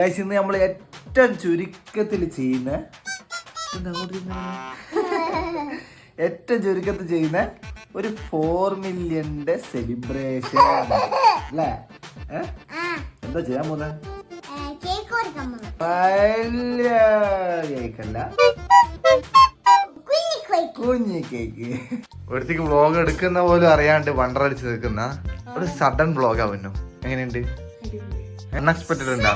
Guys, ഇന്ന് നമ്മൾ ഏറ്റവും ചുരുക്കത്തിൽ ചെയ്യുന്ന? ഏറ്റവും ചുരുക്കത്തിൽ ചെയ്യുന്ന ഒരു ഫോർ മില്യന്റെ സെലിബ്രേഷൻ അല്ലേ? എന്താ ചെയ്യാൻ കേക്കല്ല. കുഞ്ഞി കേക്ക്. ഒരുത്തേക്ക് വ്ളോഗ് എടുക്കുന്ന പോലും അറിയാണ്ട് വണ്ടറടിച്ച് നിൽക്കുന്ന. ഒരു സഡൻ വ്ളോഗ് ആവുന്നു എങ്ങനെയുണ്ട്? അൺഎക്സ്പെക്ടഡ് ഉണ്ടാ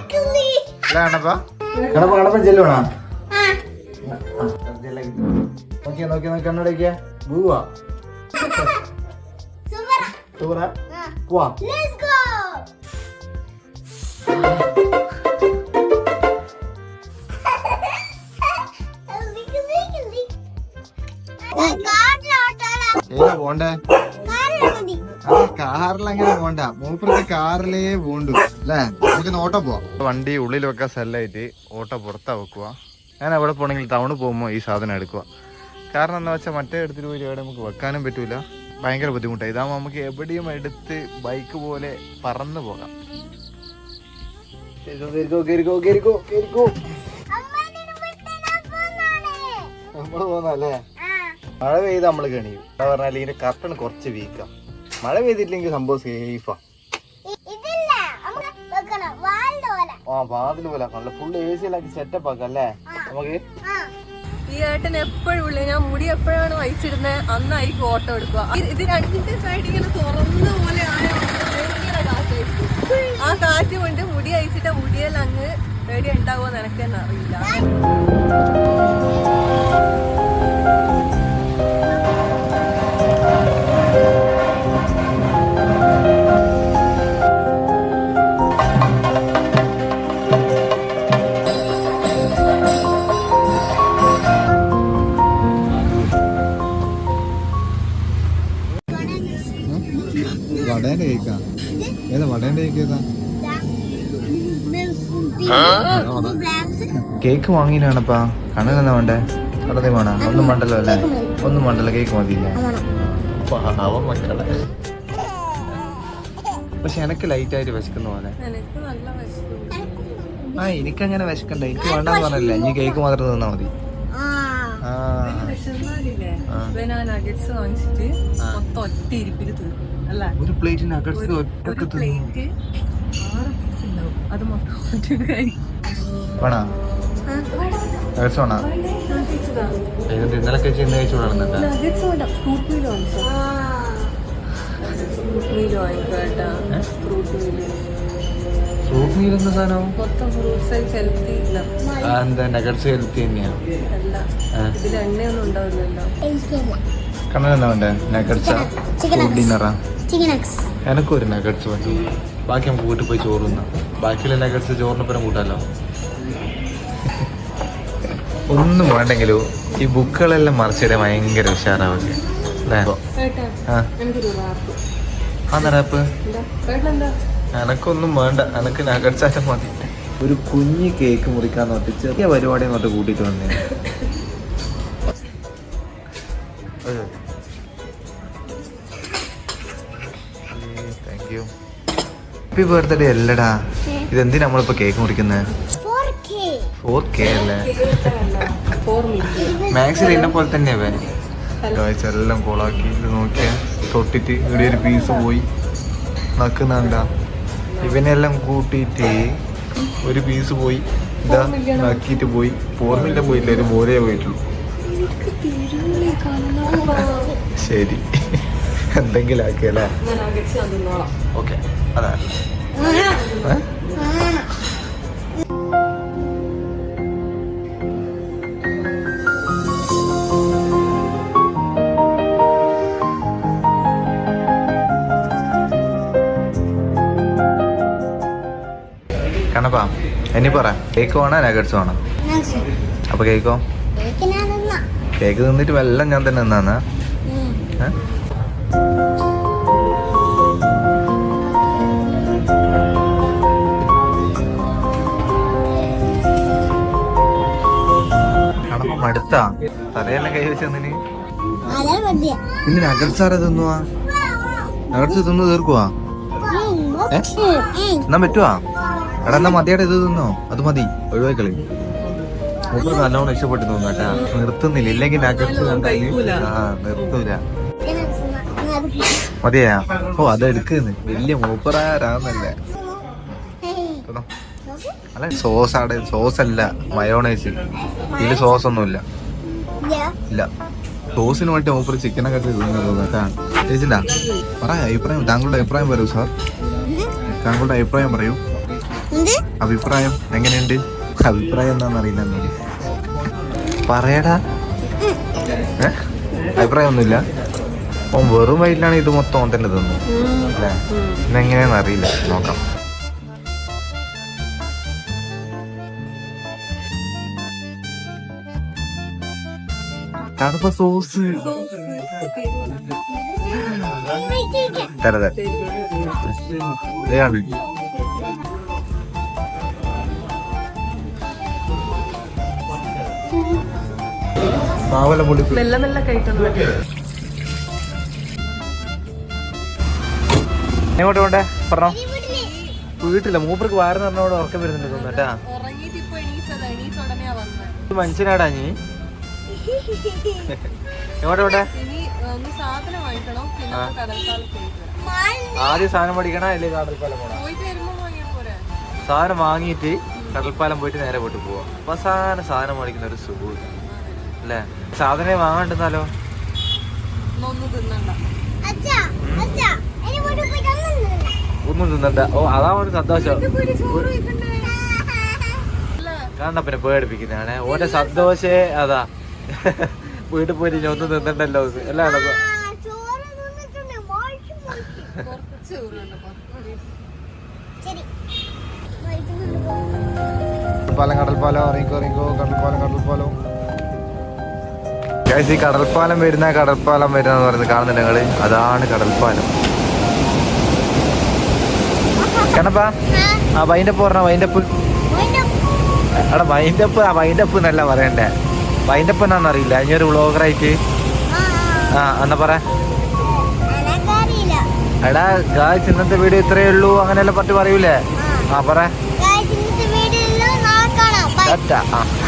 കണപ്പാ കണപ്പ കണപ്പ ചെല്ലുവാണോ നോക്കിയാ നോക്കിയാ നോക്കി കണ്ണടയ്ക്ക പോവാ. സൂപ്പറാ. പോവാ. ലെറ്റ്സ് ഗോ ഏതാ പോണ്ടേ. കാറിൽ അങ്ങനെ പോണ്ട. മൂപ്പർക്ക് കാറിലേ പോണ്ടു അല്ലേ? നമുക്ക് ഓട്ടോ പോവാം. വണ്ടി ഉള്ളിൽ വെക്കാൻ സെല്ലായിട്ട് ഓട്ടോ പുറത്താ വെക്കുക ഞാൻ അവിടെ പോണെങ്കിൽ ടൗണിൽ പോകുമ്പോൾ ഈ സാധനം എടുക്കുക കാരണം എന്താ വെച്ചാൽ മറ്റേ എടുത്തിട്ട് പോയി അവിടെ നമുക്ക് വെക്കാനും പറ്റൂല. ഭയങ്കര ബുദ്ധിമുട്ടാണ് ഇതാകുമ്പോൾ നമുക്ക് എവിടെയും എടുത്ത് ബൈക്ക് പോലെ പറന്നു പോകാം. നമ്മൾ പോന്നല്ലേ മഴ പെയ്ത് നമ്മൾ കണിയും. എന്താ പറഞ്ഞാൽ ഇതിന്റെ കർട്ടൺ കുറച്ച് വീക്കാം. മഴ പെയ്തിട്ടില്ലെങ്കിൽ സംഭവം സേഫാ ആ. വാതിൽ പോലെ നല്ല ഫുൾ എ സി എല്ലാം സെറ്റപ്പ് ആക്കാം അല്ലേ? നമുക്ക് ഈ ഏട്ടൻ എപ്പോഴും ഉള്ളു ഞാൻ മുടി എപ്പോഴാണ് വഹിച്ചിടുന്നത് അന്നായിരിക്കും ഓട്ടോ എടുക്കുക. ഇത് രണ്ടിന്റെ സൈഡ് ഇങ്ങനെ തുറന്ന പോലെ ആ കാറ്റ് കൊണ്ട് മുടി അയച്ചിട്ട് മുടിയെല്ലാം അങ്ങ് റെഡി ഉണ്ടാവുമോ നിനക്ക് തന്നെ അറിയില്ല വടേന്റെ കേക്കാ ഏതാ വടേന്റെ കേക്ക് ഏതാ? കേക്ക് വാങ്ങിയില്ലാണപ്പാ. കണ്ണൻ എന്നാ വേണ്ടേ? കടന്നേ വേണ? ഒന്നും വേണ്ടല്ലോ അല്ലേ? ഒന്നും വേണ്ടല്ലോ കേക്ക് മതിയില്ലേ. പാവം മക്കളെ. പക്ഷെ എനക്ക് ലൈറ്റ് ആയിട്ട് വിശക്കുന്ന പോലെ ആ എനിക്കങ്ങനെ വിശക്കണ്ട. എനിക്ക് വേണ്ടെന്ന് പറഞ്ഞല്ലേ? ഇനി കേക്ക് മാത്രം തന്നാ മതി. നഗറ്റ്സ് വാങ്ങിച്ചിട്ട് മൊത്തം ഒറ്റ ഇരിപ്പിൽ തീർക്കും അല്ലേ? ഒരു പ്ലേറ്റ് നഗറ്റ്സ് തിന്നു. പ്ലേറ്റ് ആറ് പീസ് ഉണ്ടാവും അത് മൊത്തം ഒറ്റ കഴിക്കും വേണോ? നഗറ്റ്സ് വേണോ? എന്നിട്ട് ഇന്നലെ കഴിച്ച് ഇന്ന് കഴിച്ചു വളർന്നിട്ടാ ഫ്രൂട്ട് മീൽ വാങ്ങിക്കോട്ടാ ഫ്രൂട്ട് മീൽ ഫ്രൂട്ട് മീൽ എന്താ സാധനം മൊത്തം ഫ്രൂട്ട്സ് ഹെൽത്തി എന്താ നഗറ്റ്സ് ഹെൽത്തി തന്നെയാണ്. ഇതിൽ എണ്ണയൊന്നും ഉണ്ടാവില്ലല്ലോ. കണ്ണൻ എന്താ വേണ്ടേ? നഗറ്റ്സാ ഫുഡ് ഡിന്നറാ എനക്കൊരു നഗറ്റ്സ് മതി. ബാക്കി നമുക്ക് വീട്ടിൽ പോയി ചോറ് തിന്നാം. ബാക്കിയുള്ള നഗറ്റ്സ് ചോറിനൊപ്പം കൂട്ടാലോ? ഒന്നും വേണ്ടെങ്കിലും ഈ ബുക്കുകളെല്ലാം മറിച്ചിടാൻ ഭയങ്കര ഉഷാറാവില്ലേ അല്ലേ? ഏട്ടാ ആ. റാപ്പ് എനക്കൊന്നും വേണ്ട. എനക്ക് നഗറ്റ്സ് ആയിട്ട് മതി. ഒരു കുഞ്ഞ് കേക്ക് മുറിക്കാൻ നോട്ട് ചെറിയ പരിപാടി നോട്ട് കൂട്ടിയിട്ട് വന്നേ. താങ്ക് യു ഹാപ്പി ബർത്ത്ഡേ അല്ലടാ. ഇതെന്തിനാ നമ്മളിപ്പോ കേക്ക് മുറിക്കുന്നത് ഫോർ കെ ഫോർ കെ അല്ലേ? ഫോർ മിനിറ്റ് മാക്സിൽ എന്നെ പോലെ തന്നെയാ വേ ഗായ്സ് എല്ലാം കോളാക്കി ഇത് നോക്കിയാ. തൊട്ടിട്ട് ഇവിടെ ഒരു പീസ് പോയി. നക്കുന്നുണ്ട? ഇവനെല്ലാം കൂട്ടിയിട്ട് ഒരു പീസ് പോയി ഇതാ ആക്കിയിട്ട് പോയി. ഫോർ മില്യൺ പോയില്ല ഒരു മോരേ പോയിട്ടുള്ളൂ. ശരി. എന്തെങ്കിലും ആക്കിയല്ലേ ഓക്കെ അതാ. കണപ്പാ ഇനി പറ കേക്ക് വേണോ നഗറ്റ്സ് വേണോ? അപ്പൊ കേക്കോ കേക്ക് തിന്നിട്ട് എല്ലാം ഞാൻ തന്നെ നിന്നാന്നാ മടുത്താ? തലയെല്ലാം കൈ ഇന്ന് നഗറ്റ്സ് ആരാ തിന്നുവാ? നഗറ്റ്സ് തിന്നു തീർക്കുവാ? എന്നാ പറ്റുവാ? എടാ എന്നാ മതിയുടെ ഇത് തിന്നോ. അത് മതി ഒഴിവാക്കളി മൂപ്പർ നല്ലോണം ഇഷ്ടപ്പെട്ടു തോന്നുന്നു കേട്ടാ. നിർത്തുന്നില്ല ഇല്ലെങ്കിൽ നഗറ്റ്സ് കണ്ടാൽ ആ നിർത്തൂല. മതിയാ? ഓ അത് എടുക്കുന്നു. വലിയ മൂപ്പറാരാന്നല്ലേ. അല്ല സോസ് ആടെ സോസ് അല്ല മയോണൈസ് ഇതിൽ സോസ് ഒന്നുമില്ല. ഇല്ല. സോസിന് വേണ്ടി മൂപ്പർ ചിക്കനൊക്കെ തിന്നു കേട്ടാ. ചേച്ചിണ്ടാ? പറ അഭിപ്രായം താങ്കളുടെ അഭിപ്രായം പറയൂ സാർ താങ്കളുടെ അഭിപ്രായം പറയൂ. അഭിപ്രായം? എങ്ങനെയുണ്ട്? അഭിപ്രായം എന്താണെന്ന് അറിയില്ല. പറയടാ. അഭിപ്രായം ഒന്നുമില്ല ഓൻ വെറും വയറ്റിലാണ് ഇത് മൊത്തം ഓൻ തന്നെ തന്നു അല്ലേ? ഇന്നെങ്ങനെയാന്ന് അറിയില്ല. നോക്കാം. കടുപ്പ സോസ്. തരതെ മെല്ലെ മെല്ലെ കഴിക്കണം. എങ്ങോട്ട് പോണ്ടേ? പറഞ്ഞോ. വീട്ടില്ല. മൂപ്പർക്ക് വാരം പറഞ്ഞോട് ഉറക്കം വരുന്നുണ്ട് തോന്നട്ടാ മനുഷ്യനാടാ നീ. എങ്ങോട്ട് പോണ്ടേ? ആദ്യം സാധനം പഠിക്കണ അല്ലേ കടൽപ്പാലം പോണ? സാധനം വാങ്ങിയിട്ട് കടൽപ്പാലം പോയിട്ട് നേരെ പോയിട്ട് പോവാം. അവസാന സാധനം മേടിക്കുന്ന ഒരു സുഖം അല്ലേ? സാധനം വാങ്ങണ്ടെന്നാലോ? ഒന്നും തിന്നണ്ട. കൊണ്ട് ഓ അതാ ഒരു സന്തോഷം. ചോറ് കഴിക്കണ്ടേ അല്ല കാണാ പിന്നെ പേടിപ്പിക്കുന്നതാണ്. ഓന്റെ സന്തോഷേ അതാ. വീട്ടിൽ പോയിട്ട് ഒന്നും തിന്നണ്ടല്ലോ. അല്ല കടൽപ്പാലം കടൽപ്പാലം ഇറങ്ങിക്കോ ഇറങ്ങിക്കോ കടൽപ്പാലം കടൽപ്പാലം. ഗൈസ് ഈ കടൽപ്പാലം വരുന്ന കടൽപ്പാലം വരുന്ന എന്ന് പറയുന്നത് കാണുന്നുണ്ട് നിങ്ങൾ? അതാണ് കടൽപ്പാലം. കണപ്പാ ആ വൈൻഡപ്പ് പറഞ്ഞ വൈൻഡപ്പ് എടാ വൈൻഡപ്പ് ആ വൈൻഡപ്പ് എന്നല്ല പറയണ്ടേ. വൈൻഡപ്പ് എന്നാന്ന് അറിയില്ല. ഇനി ഒരു വ്ളോഗറായിട്ട്. ആ എന്നാ പറ. എടാ ഗായ്സ് ഇന്നത്തെ വീഡിയോ ഇത്രയേ ഉള്ളൂ. അങ്ങനെയല്ല പറ്റി പറയൂലേ? ആ പറ. ഗായ്സ് ഇന്നത്തെ